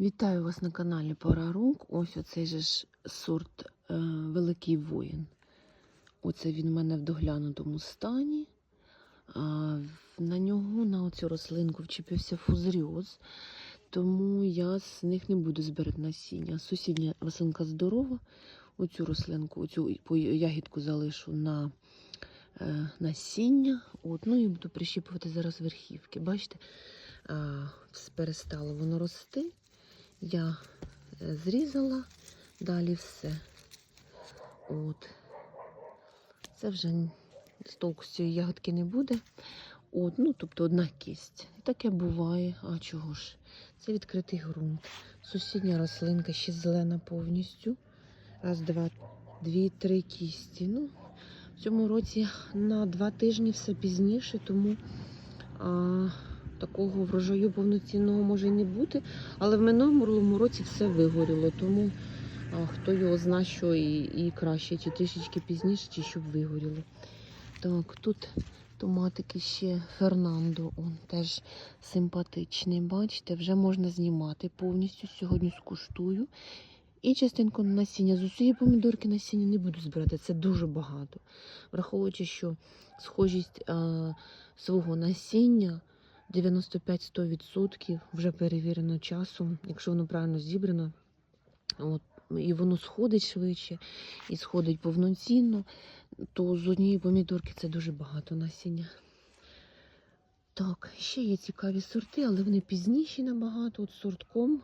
Вітаю вас на каналі Парарунк. Ось оцей же ж сорт е, Великий воїн. Оце він в мене в доглянутому стані. А, на нього, на оцю рослинку, вчепився фузаріоз, тому я з них не буду збирати насіння. Сусідня рослинка здорова. Оцю рослинку, оцю ягідку залишу на е, насіння. От, ну і буду прищіпувати зараз верхівки. Бачите, а, перестало воно рости. Я е, зрізала, далі все. От. Це вже толку з цієї ягодки не буде. От, ну, тобто одна кість. І таке буває. А чого ж? Це відкритий ґрунт. Сусідня рослинка ще зелена повністю. Раз, два, дві, три кісті. Ну, в цьому році на два тижні все пізніше, тому а, такого врожаю повноцінного може й не бути. Але в минулому році все вигоріло, тому а, хто його зна, що і, і краще, чи трішечки пізніше, чи щоб вигоріло. Так, тут томатики ще Фернандо, он теж симпатичний. Бачите, вже можна знімати повністю. Сьогодні скуштую. І частинку насіння. З усієї помідорки насіння не буду збирати, це дуже багато. Враховуючи, що схожість а, свого насіння 95-100% вже перевірено часом, якщо воно правильно зібрано. От, і воно сходить швидше, і сходить повноцінно, то з однієї помідорки це дуже багато насіння. Так, ще є цікаві сорти, але вони пізніші набагато. От сортком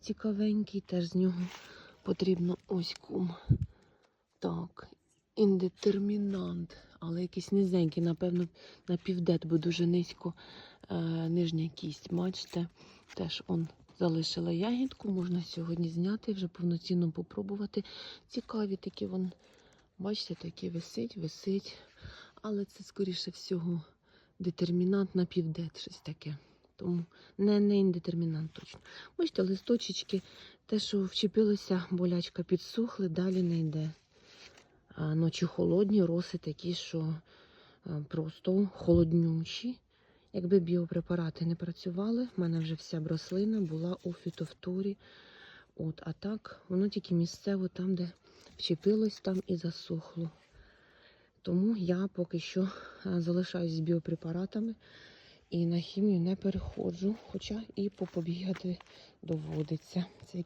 цікавенький, теж з нього потрібно ось кум. Так, індетермінант, але якийсь низенький, напевно, на півдет, бо дуже низько е, нижня кість. Бачите, теж он залишила ягідку, можна сьогодні зняти, вже повноцінно попробувати. Цікаві такі вон, бачите, такі висить, висить. Але це, скоріше всього, детермінант на півдет, щось таке. Тому не, не індетермінант точно. Бачите, листочечки, те, що вчепилося, болячка підсохли, далі не йде. Ночі холодні, роси такі, що просто холоднючі. Якби біопрепарати не працювали, в мене вже вся б рослина була у фітофторі. От, а так, воно тільки місцево там, де вчепилось, там і засохло. Тому я поки що залишаюсь з біопрепаратами і на хімію не переходжу, хоча і попобігати доводиться. Це